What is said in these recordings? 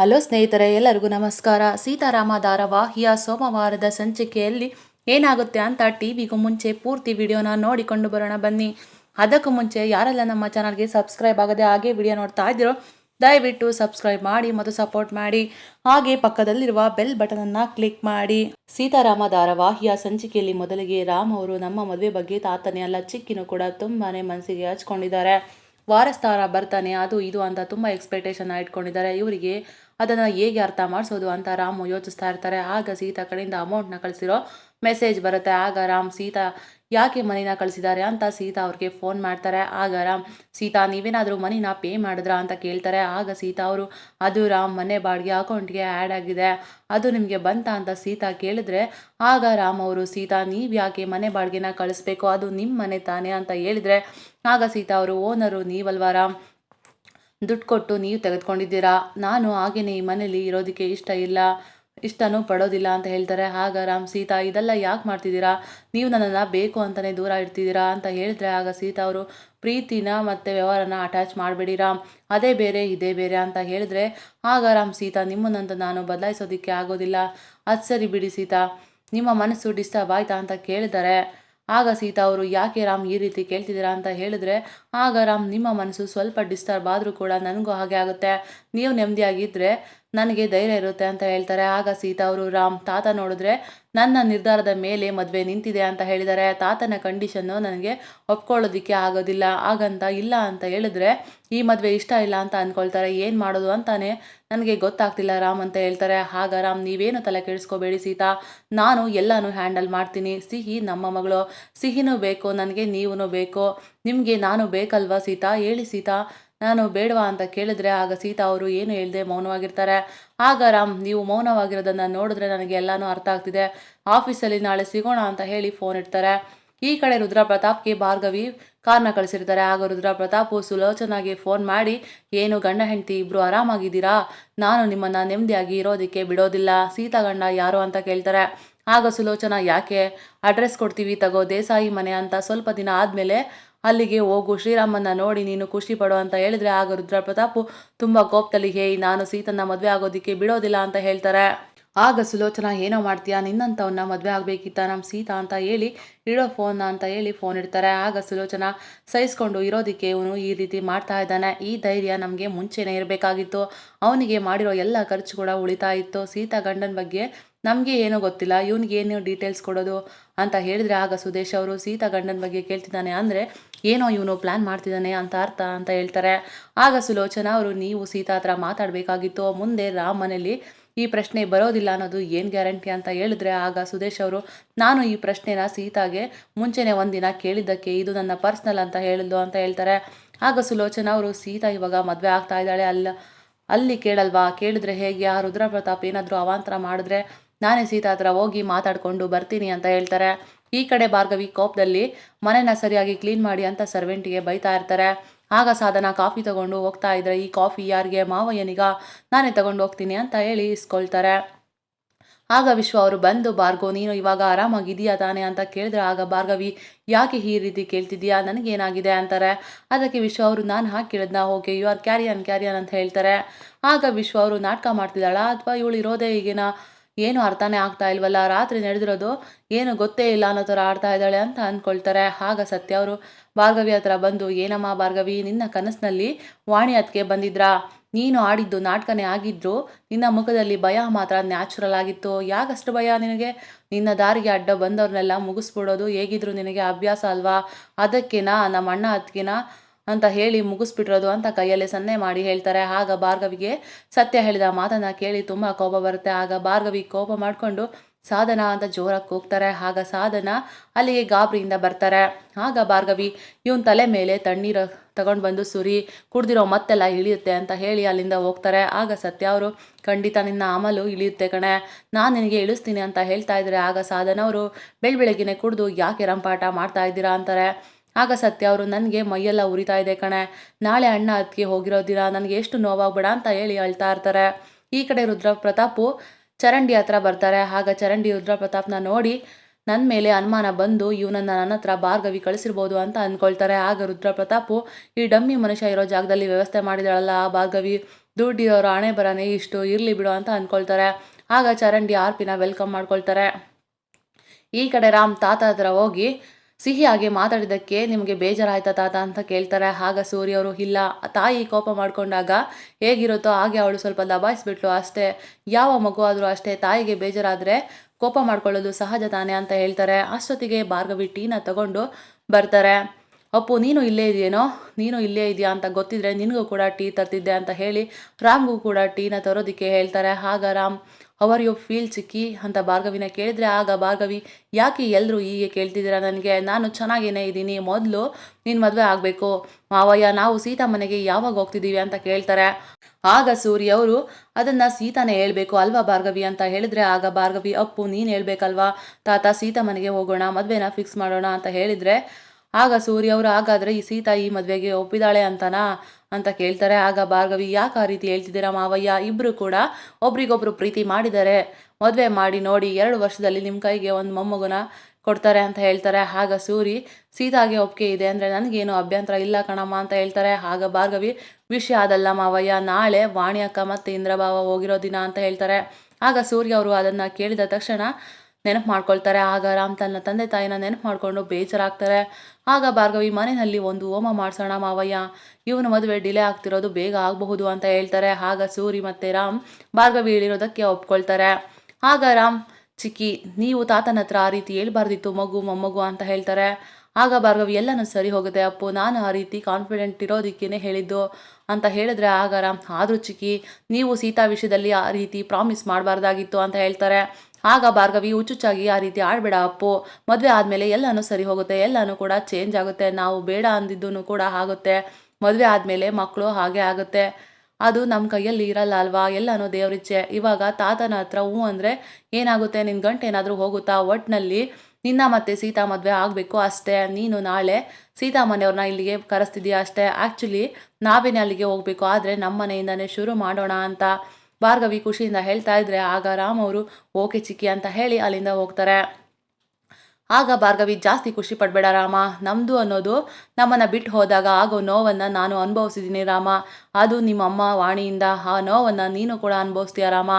Hello ಸ್ನೇಹಿತರೆ, ಎಲ್ಲರಿಗೂ ನಮಸ್ಕಾರ. ಸೀತಾರಾಮ ಧಾರಾವಾಹಿಯ ಸೋಮವಾರದ ಸಂಚಿಕೆಯಲ್ಲಿ ಏನಾಗುತ್ತೆ ಅಂತ ಟಿವಿಗೂ ಮುಂಚೆ ಪೂರ್ತಿ ವಿಡಿಯೋನ ನೋಡಿಕೊಂಡು ಬರೋಣ ಬನ್ನಿ. ಅದಕ್ಕೂ ಮುಂಚೆ ಯಾರೆಲ್ಲ ನಮ್ಮ ಚಾನಲ್ಗೆ ಸಬ್ಸ್ಕ್ರೈಬ್ ಆಗದೆ ಹಾಗೆ ವಿಡಿಯೋ ನೋಡ್ತಾ ಇದ್ದೀರೋ, ದಯವಿಟ್ಟು ಸಬ್ಸ್ಕ್ರೈಬ್ ಮಾಡಿ, ಮತ್ತು ಸಪೋರ್ಟ್ ಮಾಡಿ. ಹಾಗೆ ಪಕ್ಕದಲ್ಲಿರುವ ಬೆಲ್ ಬಟನನ್ನು ಕ್ಲಿಕ್ ಮಾಡಿ. ಸೀತಾರಾಮ ಧಾರಾವಾಹಿಯ ಸಂಚಿಕೆಯಲ್ಲಿ ಮೊದಲಿಗೆ ರಾಮ್ ಅವರು ನಮ್ಮ ಮದುವೆ ಬಗ್ಗೆ ತಾತನೇ ಅಲ್ಲ, ಚಿಕ್ಕಿನೂ ಕೂಡ ತುಂಬಾನೇ ಮನಸ್ಸಿಗೆ ಹಚ್ಕೊಂಡಿದ್ದಾರೆ. ವಾರಸ್ತಾರ ಬರ್ತಾನೆ, ಅದು ಇದು ಅಂತ ತುಂಬ ಎಕ್ಸ್ಪೆಕ್ಟೇಷನ್ ಇಟ್ಕೊಂಡಿದ್ದಾರೆ. ಇವರಿಗೆ ಅದನ್ನು ಹೇಗೆ ಅರ್ಥ ಮಾಡಿಸೋದು ಅಂತ ರಾಮು ಯೋಚಿಸ್ತಾ ಇರ್ತಾರೆ. ಆಗ ಸೀತಾ ಕಡೆಯಿಂದ ಅಮೌಂಟ್ನ ಕಳಿಸಿರೋ ಮೆಸೇಜ್ ಬರುತ್ತೆ. ಆಗ ರಾಮ್ ಸೀತಾ ಯಾಕೆ ಮನಿನ ಕಳಿಸಿದ್ದಾರೆ ಅಂತ ಸೀತಾ ಅವ್ರಿಗೆ ಫೋನ್ ಮಾಡ್ತಾರೆ. ಆಗ ರಾಮ್, ಸೀತಾ, ನೀವೇನಾದರೂ ಮನಿನ ಪೇ ಮಾಡಿದ್ರಾ ಅಂತ ಕೇಳ್ತಾರೆ. ಆಗ ಸೀತಾ ಅವರು, ಅದು ರಾಮ್ ಮನೆ ಬಾಡಿಗೆ ಅಕೌಂಟ್ಗೆ ಆ್ಯಡ್ ಆಗಿದೆ. ಅದು ನಿಮಗೆ ಬಂತ ಅಂತ ಸೀತಾ ಕೇಳಿದ್ರೆ, ಆಗ ರಾಮ್ ಅವರು, ಸೀತಾ, ನೀವು ಯಾಕೆ ಮನೆ ಬಾಡಿಗೆನ ಕಳಿಸ್ಬೇಕು? ಅದು ನಿಮ್ಮ ಮನೆ ತಾನೇ ಅಂತ ಹೇಳಿದ್ರೆ, ಆಗ ಸೀತಾ ಅವರು, ಓನರು ನೀವಲ್ವಾ ರಾಮ್? ದುಡ್ಡು ಕೊಟ್ಟು ನೀವು ತೆಗೆದುಕೊಂಡಿದ್ದೀರಾ? ನಾನು ಹಾಗೆಯೇ ಈ ಮನೇಲಿ ಇರೋದಕ್ಕೆ ಇಷ್ಟ ಇಲ್ಲ, ಇಷ್ಟನೂ ಪಡೋದಿಲ್ಲ ಅಂತ ಹೇಳ್ತಾರೆ. ಆಗ ರಾಮ್, ಸೀತಾ, ಇದೆಲ್ಲ ಯಾಕೆ ಮಾಡ್ತಿದ್ದೀರಾ? ನೀವು ನನ್ನನ್ನು ಬೇಕು ಅಂತಲೇ ದೂರ ಇಡ್ತಿದ್ದೀರಾ ಅಂತ ಹೇಳಿದ್ರೆ ಆಗ ಸೀತಾ ಅವರು, ಪ್ರೀತಿನ ಮತ್ತು ವ್ಯವಹಾರನ ಅಟ್ಯಾಚ್ ಮಾಡಬೇಡಿ ರಾಮ್, ಅದೇ ಬೇರೆ, ಇದೇ ಬೇರೆ ಅಂತ ಹೇಳಿದ್ರೆ ಆಗ ರಾಮ್, ಸೀತಾ, ನಿಮ್ಮನ್ನಂತ ನಾನು ಬದಲಾಯಿಸೋದಕ್ಕೆ ಆಗೋದಿಲ್ಲ. ಅದು ಸರಿ ಬಿಡಿ ಸೀತಾ, ನಿಮ್ಮ ಮನಸ್ಸು ಡಿಸ್ಟರ್ಬ್ ಆಯ್ತಾ ಅಂತ ಕೇಳಿದರೆ ಆಗ ಸೀತಾ ಅವರು, ಯಾಕೆ ರಾಮ್ ಈ ರೀತಿ ಕೇಳ್ತಿದ್ದೀರಾ? ಅಂತ ಹೇಳಿದ್ರೆ, ಆಗ ರಾಮ್, ನಿಮ್ಮ ಮನಸ್ಸು ಸ್ವಲ್ಪ ಡಿಸ್ಟರ್ಬ್ ಆದರೂ ಕೂಡ ನನಗೂ ಹಾಗೆ ಆಗುತ್ತೆ. ನೀವು ನೆಮ್ಮದಿಯಾಗಿದ್ದರೆ ನನಗೆ ಧೈರ್ಯ ಇರುತ್ತೆ ಅಂತ ಹೇಳ್ತಾರೆ. ಆಗ ಸೀತಾ ಅವರು, ರಾಮ್, ತಾತ ನೋಡಿದ್ರೆ ನನ್ನ ನಿರ್ಧಾರದ ಮೇಲೆ ಮದುವೆ ನಿಂತಿದೆ ಅಂತ ಹೇಳಿದ್ದಾರೆ. ತಾತನ ಕಂಡೀಷನ್ನು ನನಗೆ ಒಪ್ಕೊಳ್ಳೋದಿಕ್ಕೆ ಆಗೋದಿಲ್ಲ. ಹಾಗಂತ ಇಲ್ಲ ಅಂತ ಹೇಳಿದ್ರೆ ಈ ಮದುವೆ ಇಷ್ಟ ಇಲ್ಲ ಅಂತ ಅಂದ್ಕೊಳ್ತಾರೆ ಏನು ಮಾಡೋದು ಅಂತಾನೆ ನನಗೆ ಗೊತ್ತಾಗ್ತಿಲ್ಲ ರಾಮ್ ಅಂತ ಹೇಳ್ತಾರೆ. ಆಗ ರಾಮ್, ನೀವೇನು ತಲೆ ಕೆಡಿಸ್ಕೋಬೇಡಿ ಸೀತಾ. ನಾನು ಎಲ್ಲನೂ ಹ್ಯಾಂಡಲ್ ಮಾಡ್ತೀನಿ. ಸಿಹಿ ನಮ್ಮ ಮಗಳು. ಸಿಹಿನೂ ಬೇಕು, ನನಗೆ ನೀವೂ ಬೇಕು. ನಿಮಗೆ ನಾನು ಬೇಕಲ್ವಾ ಸೀತಾ? ಹೇಳಿ ಸೀತಾ. ನಾನು ಬೇಡವಾ ಅಂತ ಕೇಳಿದ್ರೆ ಆಗ ಸೀತಾ ಅವರು ಏನು ಹೇಳ್ದೆ ಮೌನವಾಗಿರ್ತಾರೆ. ಆಗ ರಾಮ್, ನೀವು ಮೌನವಾಗಿರೋದನ್ನು ನೋಡಿದ್ರೆ ನನಗೆ ಎಲ್ಲನೂ ಅರ್ಥ ಆಗ್ತಿದೆ. ಆಫೀಸಲ್ಲಿ ನಾಳೆ ಸಿಗೋಣ ಅಂತ ಹೇಳಿ ಫೋನ್ ಇಡ್ತಾರೆ. ಈ ಕಡೆ ರುದ್ರ ಪ್ರತಾಪ್ಗೆ ಭಾರ್ಗವಿ ಕಾರ್ನ ಕಳಿಸಿರ್ತಾರೆ. ಆಗ ರುದ್ರ ಪ್ರತಾಪು ಸುಲೋಚನಾಗೆ ಫೋನ್ ಮಾಡಿ, ಏನು ಗಂಡ ಹೆಂಡತಿ ಇಬ್ರು ಆರಾಮಾಗಿದ್ದೀರಾ? ನಾನು ನಿಮ್ಮನ್ನು ನೆಮ್ಮದಿಯಾಗಿ ಇರೋದಕ್ಕೆ ಬಿಡೋದಿಲ್ಲ. ಸೀತಾ ಗಂಡ ಯಾರು ಅಂತ ಕೇಳ್ತಾರೆ. ಆಗ ಸುಲೋಚನಾ, ಯಾಕೆ? ಅಡ್ರೆಸ್ ಕೊಡ್ತೀವಿ, ತಗೋ ದೇಸಾಯಿ ಮನೆ ಅಂತ ಸ್ವಲ್ಪ ದಿನ ಆದಮೇಲೆ ಅಲ್ಲಿಗೆ ಹೋಗು, ಶ್ರೀರಾಮನ್ನ ನೋಡಿ ನೀನು ಖುಷಿ ಪಡು ಅಂತ ಹೇಳಿದ್ರೆ ಆಗ ರುದ್ರ ಪ್ರತಾಪು ತುಂಬ ಕೋಪದಲ್ಲಿ, ಹೇ, ನಾನು ಸೀತನ್ನ ಮದುವೆ ಆಗೋದಿಕ್ಕೆ ಬಿಡೋದಿಲ್ಲ ಅಂತ ಹೇಳ್ತಾರೆ. ಆಗ ಸುಲೋಚನಾ, ಏನೋ ಮಾಡ್ತೀಯಾ ನಿನ್ನಂಥವನ್ನ ಮದುವೆ ಆಗಬೇಕಿತ್ತ ನಮ್ಮ ಸೀತಾ ಅಂತ ಹೇಳಿ ಇಡೋ ಫೋನ್ ಅಂತ ಹೇಳಿ ಫೋನ್ ಇಡ್ತಾರೆ. ಆಗ ಸುಲೋಚನಾ ಸಹಿಸ್ಕೊಂಡು ಇರೋದಕ್ಕೆ ಇವನು ಈ ರೀತಿ ಮಾಡ್ತಾ ಇದ್ದಾನೆ. ಈ ಧೈರ್ಯ ನಮಗೆ ಮುಂಚೆನೇ ಇರಬೇಕಾಗಿತ್ತು. ಅವನಿಗೆ ಮಾಡಿರೋ ಎಲ್ಲ ಖರ್ಚು ಕೂಡ ಉಳಿತಾ ಇತ್ತು. ಸೀತಾ ಗಂಡನ ಬಗ್ಗೆ ನಮಗೆ ಏನೂ ಗೊತ್ತಿಲ್ಲ. ಇವನಿಗೆ ಏನು ಡೀಟೇಲ್ಸ್ ಕೊಡೋದು ಅಂತ ಹೇಳಿದ್ರೆ ಆಗ ಸುದೇಶ್ ಅವರು ಸೀತಾ ಗಂಡನ ಬಗ್ಗೆ ಕೇಳ್ತಿದ್ದಾನೆ ಅಂದರೆ ಏನೋ ಇವನು ಪ್ಲ್ಯಾನ್ ಮಾಡ್ತಿದ್ದಾನೆ ಅಂತ ಅರ್ಥ ಅಂತ ಹೇಳ್ತಾರೆ. ಆಗ ಸುಲೋಚನ ಅವರು, ನೀವು ಸೀತಾ ಹತ್ರ ಮಾತಾಡಬೇಕಾಗಿತ್ತು. ಮುಂದೆ ರಾಮ್ ಈ ಪ್ರಶ್ನೆ ಬರೋದಿಲ್ಲ ಅನ್ನೋದು ಏನು ಗ್ಯಾರಂಟಿ ಅಂತ ಹೇಳಿದ್ರೆ ಆಗ ಸುದೇಶ್ ಅವರು, ನಾನು ಈ ಪ್ರಶ್ನೆನ ಸೀತಾಗೆ ಮುಂಚೆನೇ ಒಂದಿನ ಕೇಳಿದ್ದಕ್ಕೆ ಇದು ನನ್ನ ಪರ್ಸ್ನಲ್ ಅಂತ ಹೇಳಿದ್ದು ಅಂತ ಹೇಳ್ತಾರೆ. ಆಗ ಸುಲೋಚನ ಅವರು, ಸೀತಾ ಇವಾಗ ಮದುವೆ ಆಗ್ತಾ ಇದ್ದಾಳೆ. ಅಲ್ಲ, ಅಲ್ಲಿ ಕೇಳಲ್ವಾ? ಕೇಳಿದ್ರೆ ಹೇಗೆ? ಆ ರುದ್ರ ಪ್ರತಾಪ್ ಏನಾದರೂ ಅವಾಂತರ ಮಾಡಿದ್ರೆ ನಾನೇ ಸೀತಾ ಹತ್ರ ಹೋಗಿ ಮಾತಾಡಿಕೊಂಡು ಬರ್ತೀನಿ ಅಂತ ಹೇಳ್ತಾರೆ. ಈ ಕಡೆ ಭಾರ್ಗವಿ ಕೋಪದಲ್ಲಿ ಮನೆನ ಸರಿಯಾಗಿ ಕ್ಲೀನ್ ಮಾಡಿ ಅಂತ ಸರ್ವೆಂಟಿಗೆ ಬೈತಾ ಇರ್ತಾರೆ. ಆಗ ಸಾಧನ ಕಾಫಿ ತಗೊಂಡು ಹೋಗ್ತಾ ಇದ್ರೆ, ಈ ಕಾಫಿ ಯಾರಿಗೆ? ಮಾವಯ್ಯನಿಗ? ನಾನೇ ತಗೊಂಡು ಹೋಗ್ತೀನಿ ಅಂತ ಹೇಳಿ ಇಸ್ಕೊಳ್ತಾರೆ. ಆಗ ವಿಶ್ವ ಅವರು ಬಂದು, ಭಾರ್ಗೋ, ನೀನು ಇವಾಗ ಆರಾಮಾಗಿದೆಯಾ ತಾನೆ? ಅಂತ ಕೇಳಿದ್ರೆ, ಆಗ ಭಾರ್ಗವಿ, ಯಾಕೆ ಈ ರೀತಿ ಕೇಳ್ತಿದ್ಯಾ ನನಗೇನಾಗಿದೆ? ಅಂತಾರೆ. ಅದಕ್ಕೆ ವಿಶ್ವ ಅವರು, ನಾನು ಹಾಕಿ ಕೇಳಿದ್ನ okay you are carrying carrying ಅಂತ ಹೇಳ್ತಾರೆ. ಆಗ ವಿಶ್ವ ಅವರು, ನಾಟಕ ಮಾಡ್ತಿದ್ದಾಳ? ಅಥವಾ ಇವಳು ಇರೋದೇ ಈಗಿನ ಏನು ಅರ್ಥನೇ ಆಗ್ತಾ ಇಲ್ವಲ್ಲ? ರಾತ್ರಿ ನಡೆದಿರೋದು ಏನು ಗೊತ್ತೇ ಇಲ್ಲ ಅನ್ನೋ ಥರ ಆಡ್ತಾ ಇದ್ದಾಳೆ ಅಂತ ಅಂದ್ಕೊಳ್ತಾರೆ. ಆಗ ಸತ್ಯ ಅವರು, ಭಾರ್ಗವಿ ಹತ್ರ ಬಂದು, ಏನಮ್ಮ ಭಾರ್ಗವಿ, ನಿನ್ನ ಕನಸಿನಲ್ಲಿ ವಾಣಿ ಅದಕ್ಕೆ ಬಂದಿದ್ರಾ? ನೀನು ಆಡಿದ್ದು ನಾಟಕನೇ ಆಗಿದ್ರು ನಿನ್ನ ಮುಖದಲ್ಲಿ ಭಯ ಮಾತ್ರ ನ್ಯಾಚುರಲ್ ಆಗಿತ್ತು. ಯಾಕಷ್ಟು ಭಯ ನಿನಗೆ? ನಿನ್ನ ದಾರಿಗೆ ಅಡ್ಡ ಬಂದವ್ರನ್ನೆಲ್ಲ ಮುಗಿಸ್ಬಿಡೋದು ಹೇಗಿದ್ರು ನಿನಗೆ ಅಭ್ಯಾಸ ಅಲ್ವಾ? ಅದಕ್ಕೆನಾ ನಮ್ಮ ಅಣ್ಣ ಅದಕ್ಕೆನಾ ಅಂತ ಹೇಳಿ ಮುಗಿಸ್ಬಿಟ್ರೋದು ಅಂತ ಕೈಯಲ್ಲಿ ಸನ್ನೆ ಮಾಡಿ ಹೇಳ್ತಾರೆ. ಆಗ ಭಾರ್ಗವಿಗೆ ಸತ್ಯ ಹೇಳಿದ ಮಾತನ್ನ ಕೇಳಿ ತುಂಬ ಕೋಪ ಬರುತ್ತೆ. ಆಗ ಭಾರ್ಗವಿ ಕೋಪ ಮಾಡಿಕೊಂಡು ಸಾಧನ ಅಂತ ಜೋರಾಗಿ ಹೋಗ್ತಾರೆ. ಆಗ ಸಾಧನ ಅಲ್ಲಿಗೆ ಗಾಬರಿಯಿಂದ ಬರ್ತಾರೆ. ಆಗ ಭಾರ್ಗವಿ, ಇವನ್ ತಲೆ ಮೇಲೆ ತಣ್ಣೀರು ತಗೊಂಡು ಬಂದು ಸುರಿ, ಕುಡ್ದಿರೋ ಮತ್ತೆಲ್ಲ ಇಳಿಯುತ್ತೆ ಅಂತ ಹೇಳಿ ಅಲ್ಲಿಂದ ಹೋಗ್ತಾರೆ. ಆಗ ಸತ್ಯ ಅವರು, ಖಂಡಿತ ನಿನ್ನ ಅಮಲು ಇಳಿಯುತ್ತೆ ಕಣೆ. ನಾನು ನಿನಗೆ ಇಳಿಸ್ತೀನಿ ಅಂತ ಹೇಳ್ತಾ ಇದ್ರೆ, ಆಗ ಸಾಧನ ಅವರು ಬೆಳಗ್ಗೆ ಕುಡಿದು ಯಾಕೆ ರಂಪಾಟ ಮಾಡ್ತಾ ಇದ್ದೀರಾ ಅಂತಾರೆ. ಆಗ ಸತ್ಯ ಅವರು, ನನಗೆ ಮೈಯೆಲ್ಲ ಉರಿತಾ ಇದೆ ಕಣೆ. ನಾಳೆ ಅಣ್ಣ ಅದಕ್ಕೆ ಹೋಗಿರೋ ದಿನ ನನಗೆ ಎಷ್ಟು ನೋವಾಗ್ಬೇಡ ಅಂತ ಹೇಳಿ ಅಳ್ತಾ ಇರ್ತಾರೆ. ಈ ಕಡೆ ರುದ್ರ ಪ್ರತಾಪು ಚರಂಡಿ ಹತ್ರ ಬರ್ತಾರೆ. ಆಗ ಚರಂಡಿ ರುದ್ರ ಪ್ರತಾಪ್ನ ನೋಡಿ ನನ್ನ ಮೇಲೆ ಅನುಮಾನ ಬಂದು ಇವನನ್ನು ನನ್ನ ಹತ್ರ ಭಾರ್ಗವಿ ಕಳಿಸಿರ್ಬೋದು ಅಂತ ಅಂದ್ಕೊಳ್ತಾರೆ ಆಗ ರುದ್ರ ಪ್ರತಾಪು ಈ ಡಮ್ಮಿ ಮನುಷ್ಯ ಇರೋ ಜಾಗದಲ್ಲಿ ವ್ಯವಸ್ಥೆ ಮಾಡಿದಾಳಲ್ಲ ಆ ಭಾರ್ಗವಿ? ದುಡ್ಡಿರೋರು ಹಣೆ ಬರನೇ ಇಷ್ಟು. ಇರಲಿ ಬಿಡು ಅಂತ ಅಂದ್ಕೊಳ್ತಾರೆ ಆಗ ಚರಂಡಿ ಆರ್ಪಿನ ವೆಲ್ಕಮ್ ಮಾಡ್ಕೊಳ್ತಾರೆ. ಈ ಕಡೆ ರಾಮ್ ತಾತ ಹತ್ರ ಹೋಗಿ ಸಿಹಿಯಾಗಿ ಮಾತಾಡಿದ್ದಕ್ಕೆ ನಿಮಗೆ ಬೇಜಾರಾಯ್ತಾ ತಾತ ಅಂತ ಕೇಳ್ತಾರೆ. ಆಗ ಸೂರ್ಯವರು ಇಲ್ಲ, ತಾಯಿ ಕೋಪ ಮಾಡಿಕೊಂಡಾಗ ಹೇಗಿರುತ್ತೋ ಹಾಗೆ ಅವಳು ಸ್ವಲ್ಪ ದಬಾಯಿಸ್ಬಿಟ್ಲು ಅಷ್ಟೇ. ಯಾವ ಮಗು ಆದರೂ ಅಷ್ಟೇ, ತಾಯಿಗೆ ಬೇಜಾರಾದರೆ ಕೋಪ ಮಾಡ್ಕೊಳ್ಳೋದು ಸಹಜ ತಾನೆ ಅಂತ ಹೇಳ್ತಾರೆ. ಅಷ್ಟೊತ್ತಿಗೆ ಭಾರ್ಗವಿ ಟೀನ ತಗೊಂಡು ಬರ್ತಾರೆ. ಅಪ್ಪು, ನೀನು ಇಲ್ಲೇ ಇದೆಯೇನೋ? ನೀನು ಇಲ್ಲೇ ಇದೆಯಾ ಅಂತ ಗೊತ್ತಿದ್ರೆ ನಿನಗೂ ಕೂಡ ಟೀ ತರ್ತಿದ್ದೆ ಅಂತ ಹೇಳಿ ರಾಮ್ಗೂ ಕೂಡ ಟೀನ ತರೋದಕ್ಕೆ ಹೇಳ್ತಾರೆ. ಆಗ ರಾಮ್ ಅವರ್ ಯು ಫೀಲ್ ಚಿಕ್ಕಿ ಅಂತ ಭಾರ್ಗವಿನ ಕೇಳಿದ್ರೆ, ಆಗ ಭಾರ್ಗವಿ, ಯಾಕೆ ಎಲ್ಲರೂ ಹೀಗೆ ಕೇಳ್ತಿದ್ದೀರಾ ನನಗೆ? ನಾನು ಚೆನ್ನಾಗೇನೇ ಇದ್ದೀನಿ. ಮೊದಲು ನಿನ್ನ ಮದುವೆ ಆಗಬೇಕು. ಮಾವಯ್ಯ, ನಾವು ಸೀತಾ ಮನೆಗೆ ಯಾವಾಗ ಹೋಗ್ತಿದ್ದೀವಿ ಅಂತ ಕೇಳ್ತಾರೆ. ಆಗ ಸೂರ್ಯ ಅವರು, ಅದನ್ನು ಸೀತಾನೇ ಹೇಳ್ಬೇಕು ಅಲ್ವಾ ಭಾರ್ಗವಿ? ಅಂತ ಹೇಳಿದ್ರೆ, ಆಗ ಭಾರ್ಗವಿ, ಅಪ್ಪು, ನೀನು ಹೇಳ್ಬೇಕಲ್ವಾ? ತಾತ ಸೀತಾ ಮನೆಗೆ ಹೋಗೋಣ, ಮದುವೆನ ಫಿಕ್ಸ್ ಮಾಡೋಣ ಅಂತ ಹೇಳಿದರೆ, ಆಗ ಸೂರ್ಯ ಅವರು, ಹಾಗಾದರೆ ಈ ಸೀತಾ ಈ ಮದುವೆಗೆ ಒಪ್ಪಿದಾಳೆ ಅಂತನಾ? ಅಂತ ಕೇಳ್ತಾರೆ. ಆಗ ಭಾರ್ಗವಿ, ಯಾಕೆ ಆ ರೀತಿ ಹೇಳ್ತಿದ್ದೀರಾ ಮಾವಯ್ಯ? ಇಬ್ಬರು ಕೂಡ ಒಬ್ರಿಗೊಬ್ರು ಪ್ರೀತಿ ಮಾಡಿದ್ದಾರೆ ಮದುವೆ ಮಾಡಿ ನೋಡಿ ಎರಡು ವರ್ಷದಲ್ಲಿ ನಿಮ್ಮ ಕೈಗೆ ಒಂದು ಮೊಮ್ಮಗುನ ಕೊಡ್ತಾರೆ ಅಂತ ಹೇಳ್ತಾರೆ. ಆಗ ಸೂರಿ, ಸೀತಾಗೆ ಒಪ್ಪಿಗೆ ಇದೆ ಅಂದರೆ ನನಗೇನು ಅಭ್ಯಂತರ ಇಲ್ಲ ಕಣಮ್ಮ ಅಂತ ಹೇಳ್ತಾರೆ. ಆಗ ಭಾರ್ಗವಿ, ವಿಷಯ ಅದಲ್ಲ ಮಾವಯ್ಯ, ನಾಳೆ ವಾಣಿಯಕ್ಕ ಮತ್ತು ಇಂದ್ರಭಾವ ಹೋಗಿರೋ ದಿನ ಅಂತ ಹೇಳ್ತಾರೆ. ಆಗ ಸೂರ್ಯ ಅವರು ಅದನ್ನು ಕೇಳಿದ ತಕ್ಷಣ ನೆನಪು ಮಾಡ್ಕೊಳ್ತಾರೆ. ಆಗ ರಾಮ್ ತನ್ನ ತಂದೆ ತಾಯಿನ ನೆನಪು ಮಾಡಿಕೊಂಡು ಬೇಜಾರಾಗ್ತಾರೆ. ಆಗ ಭಾರ್ಗವಿ ಮನೆಯಲ್ಲಿ ಒಂದು ಹೋಮ ಮಾಡಿಸೋಣ ಮಾವಯ್ಯ, ಇವನು ಮದುವೆ ಡಿಲೇ ಆಗ್ತಿರೋದು ಬೇಗ ಆಗಬಹುದು ಅಂತ ಹೇಳ್ತಾರೆ. ಆಗ ಸೂರಿ ಮತ್ತು ರಾಮ್ ಭಾರ್ಗವಿ ಹೇಳಿರೋದಕ್ಕೆ ಒಪ್ಕೊಳ್ತಾರೆ. ಆಗ ರಾಮ್, ಚಿಕ್ಕಿ, ನೀವು ತಾತನ ಹತ್ರ ಆ ರೀತಿ ಹೇಳ್ಬಾರ್ದಿತ್ತು, ಮಗು, ಮೊಮ್ಮಗು ಅಂತ ಹೇಳ್ತಾರೆ. ಆಗ ಭಾರ್ಗವಿ, ಎಲ್ಲನೂ ಸರಿ ಹೋಗುತ್ತೆ, ಅಪ್ಪು, ನಾನು ಆ ರೀತಿ ಕಾನ್ಫಿಡೆಂಟ್ ಇರೋದಕ್ಕೇ ಹೇಳಿದ್ದು ಅಂತ ಹೇಳಿದ್ರೆ ಆಗ ರಾಮ್, ಆದರೂ ಚಿಕ್ಕಿ, ನೀವು ಸೀತಾ ವಿಷಯದಲ್ಲಿ ಆ ರೀತಿ ಪ್ರಾಮಿಸ್ ಮಾಡಬಾರ್ದಾಗಿತ್ತು ಅಂತ ಹೇಳ್ತಾರೆ. ಆಗ ಭಾರ್ಗವಿ ಹುಚ್ಚುಚ್ಚಾಗಿ, ಆ ರೀತಿ ಆಡಬೇಡ ಅಪ್ಪು. ಮದುವೆ ಆದಮೇಲೆ ಎಲ್ಲನೂ ಸರಿ ಹೋಗುತ್ತೆ. ಎಲ್ಲನೂ ಕೂಡ ಚೇಂಜ್ ಆಗುತ್ತೆ. ನಾವು ಬೇಡ ಅಂದಿದ್ದೂ ಕೂಡ ಆಗುತ್ತೆ. ಮದುವೆ ಆದಮೇಲೆ ಮಕ್ಕಳು ಹಾಗೆ ಆಗುತ್ತೆ. ಅದು ನಮ್ಮ ಕೈಯಲ್ಲಿ ಇರಲ್ಲ ಅಲ್ವಾ? ಎಲ್ಲಾನು ದೇವರಿಚ್ಛೆ ಇವಾಗ ತಾತನ ಹತ್ರ ಹ್ಞೂ ಅಂದರೆ ಏನಾಗುತ್ತೆ? ನಿನ್ನ ಗಂಟೆ ಏನಾದರೂ ಹೋಗುತ್ತಾ? ಒಟ್ಟಿನಲ್ಲಿ ನಿನ್ನ ಮತ್ತೆ ಸೀತಾ ಮದುವೆ ಆಗಬೇಕು ಅಷ್ಟೇ. ನೀನು ನಾಳೆ ಸೀತಾ ಮನೆಯವ್ರನ್ನ ಇಲ್ಲಿಗೆ ಕರೆಸ್ತಿದ್ದೀಯ ಅಷ್ಟೇ? ಆ್ಯಕ್ಚುಲಿ ನಾವೇನೇ ಅಲ್ಲಿಗೆ ಹೋಗಬೇಕು. ಆದರೆ ನಮ್ಮ ಮನೆಯಿಂದನೇ ಶುರು ಮಾಡೋಣ ಅಂತ ಭಾರ್ಗವಿ ಖುಷಿಯಿಂದ ಹೇಳ್ತಾ ಇದ್ರೆ, ಆಗ ರಾಮ್ ಅವರು ಓಕೆ ಚಿಕ್ಕಿ ಅಂತ ಹೇಳಿ ಅಲ್ಲಿಂದ ಹೋಗ್ತಾರೆ. ಆಗ ಭಾರ್ಗವಿ ಜಾಸ್ತಿ ಖುಷಿ ಪಡಬೇಡ ರಾಮ ನಮ್ಮದು ಅನ್ನೋದು ನಮ್ಮನ್ನು ಬಿಟ್ಟು ಹೋದಾಗ ಆಗೋ ನೋವನ್ನು ನಾನು ಅನುಭವಿಸಿದ್ದೀನಿ ರಾಮ. ಅದು ನಿಮ್ಮ ಅಮ್ಮ ವಾಣಿಯಿಂದ ಆ ನೋವನ್ನು ನೀನು ಕೂಡ ಅನುಭವಿಸ್ತೀಯ ರಾಮ.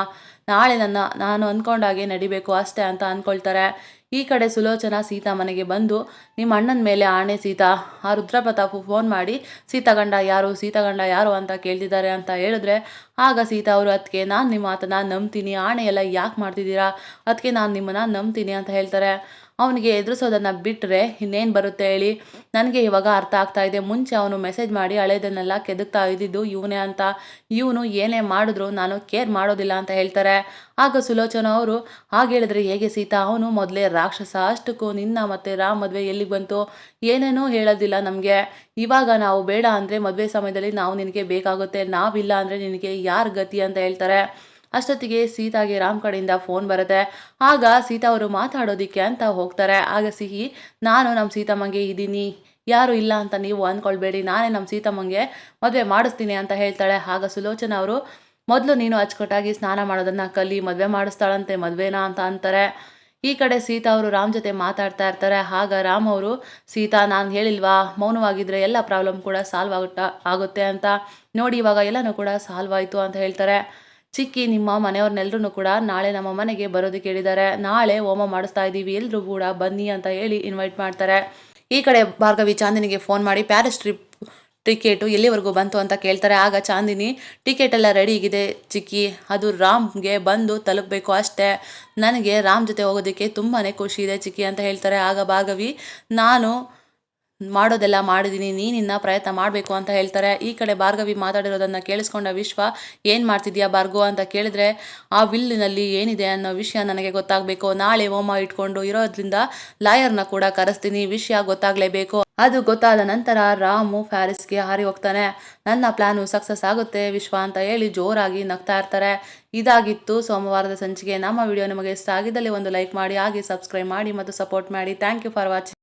ನಾಳೆ ನನ್ನ, ನಾನು ಅಂದ್ಕೊಂಡಾಗೆ ನಡಿಬೇಕು ಅಷ್ಟೇ ಅಂತ ಅಂದ್ಕೊಳ್ತಾರೆ ಈ ಕಡೆ ಸುಲೋಚನಾ ಸೀತಾ ಮನೆಗೆ ಬಂದು, ನಿಮ್ಮ ಅಣ್ಣನ ಮೇಲೆ ಆಣೆ ಸೀತಾ. ಆ ರುದ್ರಪ್ರತಾಪು ಫೋನ್ ಮಾಡಿ, ಸೀತಾಗಂಡ ಯಾರು ಸೀತಾಗಂಡ ಯಾರು? ಅಂತ ಕೇಳ್ತಿದ್ದಾರೆ ಅಂತ ಹೇಳಿದ್ರೆ ಆಗ ಸೀತಾ ಅವರು ಅದಕ್ಕೆ ನಾನು ನಿಮ್ಮ ಮಾತನ್ನು ನಂಬ್ತೀನಿ. ಆಣೆ ಎಲ್ಲ ಯಾಕೆ ಮಾಡ್ತಿದ್ದೀರಾ? ಅದಕ್ಕೆ ನಾನು ನಿಮ್ಮನ್ನ ನಂಬ್ತೀನಿ ಅಂತ ಹೇಳ್ತಾರೆ. ಅವನಿಗೆ ಎದುರಿಸೋದನ್ನು ಬಿಟ್ಟರೆ ಇನ್ನೇನು ಬರುತ್ತೆ ಹೇಳಿ? ನನಗೆ ಇವಾಗ ಅರ್ಥ ಆಗ್ತಾ ಇದೆ. ಮುಂಚೆ ಅವನು ಮೆಸೇಜ್ ಮಾಡಿ ಹಳೇದನ್ನೆಲ್ಲ ಕೆದಕ್ತಾ ಇದ್ದಿದ್ದು ಇವನೇ ಅಂತ. ಇವನು ಏನೇ ಮಾಡಿದ್ರು ನಾನು ಕೇರ್ ಮಾಡೋದಿಲ್ಲ ಅಂತ ಹೇಳ್ತಾರೆ. ಆಗ ಸುಲೋಚನ ಅವರು, ಹಾಗೆ ಹೇಳಿದ್ರೆ ಹೇಗೆ ಸೀತಾ? ಅವನು ಮೊದಲೇ ರಾಕ್ಷಸ. ಅಷ್ಟಕ್ಕೂ ನಿನ್ನ ಮತ್ತು ರಾಮ್ ಮದುವೆ ಎಲ್ಲಿಗೆ ಬಂತು? ಏನೇನೂ ಹೇಳೋದಿಲ್ಲ ನಮಗೆ. ಇವಾಗ ನಾವು ಬೇಡ ಅಂದರೆ ಮದುವೆ ಸಮಯದಲ್ಲಿ ನಾವು ನಿನಗೆ ಬೇಕಾಗುತ್ತೆ. ನಾವಿಲ್ಲ ಅಂದರೆ ನಿನಗೆ ಯಾರು ಗತಿ ಅಂತ ಹೇಳ್ತಾರೆ. ಅಷ್ಟೊತ್ತಿಗೆ ಸೀತಾಗೆ ರಾಮ್ ಕಡೆಯಿಂದ ಫೋನ್ ಬರುತ್ತೆ. ಆಗ ಸೀತಾ ಅವರು ಮಾತಾಡೋದಿಕ್ಕೆ ಅಂತ ಹೋಗ್ತಾರೆ. ಆಗ ಸಿಹಿ, ನಾನು ನಮ್ಮ ಸೀತಮ್ಮಂಗೆ ಇದ್ದೀನಿ. ಯಾರು ಇಲ್ಲ ಅಂತ ನೀವು ಅಂದ್ಕೊಳ್ಬೇಡಿ ನಾನೇ ನಮ್ಮ ಸೀತಮ್ಮಂಗೆ ಮದುವೆ ಮಾಡಿಸ್ತೀನಿ ಅಂತ ಹೇಳ್ತಾಳೆ. ಆಗ ಸುಲೋಚನ ಅವರು, ಮೊದಲು ನೀನು ಅಚ್ಚುಕಟ್ಟಾಗಿ ಸ್ನಾನ ಮಾಡೋದನ್ನು ಕಲಿ ಮದುವೆ ಮಾಡಿಸ್ತಾಳಂತೆ, ಮದುವೆನಾ ಅಂತ ಅಂತಾರೆ. ಈ ಕಡೆ ಸೀತಾ ಅವರು ರಾಮ್ ಜೊತೆ ಮಾತಾಡ್ತಾ ಇರ್ತಾರೆ. ಆಗ ರಾಮ್ ಅವರು, ಸೀತಾ, ನಾನು ಹೇಳಿಲ್ವಾ? ಮೌನವಾಗಿದ್ರೆ ಎಲ್ಲ ಪ್ರಾಬ್ಲಮ್ ಕೂಡ ಸಾಲ್ವ್ ಆಗುತ್ತ, ಆಗುತ್ತೆ ಅಂತ. ನೋಡಿ, ಇವಾಗ ಎಲ್ಲನೂ ಕೂಡ ಸಾಲ್ವ್ ಆಯಿತು ಅಂತ ಹೇಳ್ತಾರೆ. ಚಿಕ್ಕಿ ನಿಮ್ಮ ಮನೆಯವ್ರನ್ನೆಲ್ಲರೂ ಕೂಡ ನಾಳೆ ನಮ್ಮ ಮನೆಗೆ ಬರೋದಕ್ಕೆ ಹೇಳಿದ್ದಾರೆ ನಾಳೆ ಹೋಮ ಮಾಡಿಸ್ತಾ ಇದ್ದೀವಿ. ಎಲ್ಲರೂ ಕೂಡ ಬನ್ನಿ ಅಂತ ಹೇಳಿ ಇನ್ವೈಟ್ ಮಾಡ್ತಾರೆ. ಈ ಕಡೆ ಭಾರ್ಗವಿ ಚಾಂದಿನಿಗೆ ಫೋನ್ ಮಾಡಿ ಪ್ಯಾರಿಸ್ ಟ್ರಿಪ್ ಟಿಕೆಟು ಎಲ್ಲಿವರೆಗೂ ಬಂತು? ಅಂತ ಕೇಳ್ತಾರೆ. ಆಗ ಚಾಂದಿನಿ ಟಿಕೆಟ್ ಎಲ್ಲ ರೆಡಿ ಆಗಿದೆ ಚಿಕ್ಕಿ. ಅದು ರಾಮ್ಗೆ ಬಂದು ತಲುಪಬೇಕು ಅಷ್ಟೇ. ನನಗೆ ರಾಮ್ ಜೊತೆ ಹೋಗೋದಕ್ಕೆ ತುಂಬಾ ಖುಷಿ ಇದೆ ಚಿಕ್ಕಿ ಅಂತ ಹೇಳ್ತಾರೆ. ಆಗ ಭಾರ್ಗವಿ, ನಾನು ಮಾಡೋದೆಲ್ಲ ಮಾಡಿದ್ದೀನಿ ನೀನಿನ್ನ ಪ್ರಯತ್ನ ಮಾಡಬೇಕು ಅಂತ ಹೇಳ್ತಾರೆ. ಈ ಕಡೆ ಭಾರ್ಗವಿ ಮಾತಾಡಿರೋದನ್ನು ಕೇಳಿಸ್ಕೊಂಡ ವಿಶ್ವ, ಏನು ಮಾಡ್ತಿದ್ಯಾ ಭಾರ್ಗವ ಅಂತ ಕೇಳಿದ್ರೆ, ಆ ವಿಲ್ಲಿನಲ್ಲಿ ಏನಿದೆ ಅನ್ನೋ ವಿಷಯ ನನಗೆ ಗೊತ್ತಾಗಬೇಕು. ನಾಳೆ ಹೋಮ ಇಟ್ಕೊಂಡು ಇರೋದ್ರಿಂದ ಲಾಯರ್ನ ಕೂಡ ಕರೆಸ್ತೀನಿ. ವಿಷಯ ಗೊತ್ತಾಗಲೇಬೇಕು. ಅದು ಗೊತ್ತಾದ ನಂತರ ರಾಮು ಫ್ಯಾರಿಸ್ಗೆ ಹಾರಿ ಹೋಗ್ತಾನೆ. ನನ್ನ ಪ್ಲಾನು ಸಕ್ಸಸ್ ಆಗುತ್ತೆ ವಿಶ್ವ ಅಂತ ಹೇಳಿ ಜೋರಾಗಿ ನಗ್ತಾ ಇರ್ತಾರೆ. ಇದಾಗಿತ್ತು ಸೋಮವಾರದ ಸಂಚಿಕೆ. ನಮ್ಮ ವಿಡಿಯೋ ನಿಮಗೆ ಇಷ್ಟ ಆಗಿದ್ದಲ್ಲಿ ಒಂದು ಲೈಕ್ ಮಾಡಿ, ಹಾಗೆ ಸಬ್ಸ್ಕ್ರೈಬ್ ಮಾಡಿ ಮತ್ತು ಸಪೋರ್ಟ್ ಮಾಡಿ. Thank you for watching.